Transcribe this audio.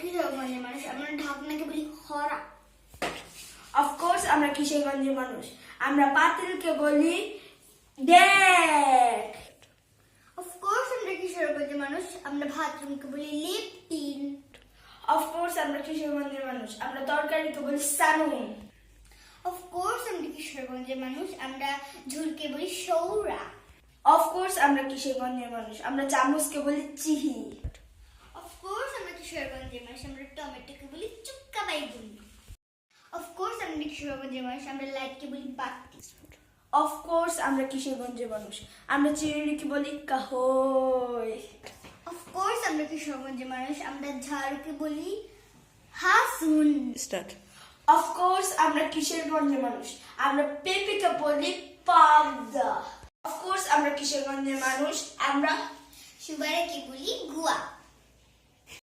কিশোরগঞ্জের মানুষ আমরা ঢাকনাকে বলি হরা অফকোর্স আমরা কিশোরগঞ্জের মানুষ। আমরা পাতিলকে বলি ডেক অফকোর্স আমরা কিশোরগঞ্জের মানুষ। আমরা বাথরুমকে বলি লিপটিন অফকোর্স আমরা কিশোরগঞ্জের মানুষ। আমরা তরকারিকে বলি সানুন। অফকোর্স আমরা কিশোরগঞ্জের মানুষ। আমরা ঝুলকে বলি সৌরা। অফকোর্স আমরা কিশোরগঞ্জের মানুষ। আমরা চামচকে বলি চিহি। কিশোরগঞ্জের মানুষ আমরা টমেটোকে বলি চুক্কা বাইগুন অফকোর্স আমরা কিশোরগঞ্জের মানুষ আমরা লাইটকে বলি বাতি অফকোর্স আমরা কিশোরগঞ্জের মানুষ আমরা চিরুনিকে বলি কাহই অফকোর্স আমরা কিশোরগঞ্জের মানুষ আমরা ঝাড়ুকে বলি হাসুন স্টার্ট অফকোর্স আমরা কিশোরগঞ্জের মানুষ আমরা পেঁপেকে বলি পাবদা অফকোর্স আমরা কিশোরগঞ্জের মানুষ আমরা সুবারাকে বলি গুয়া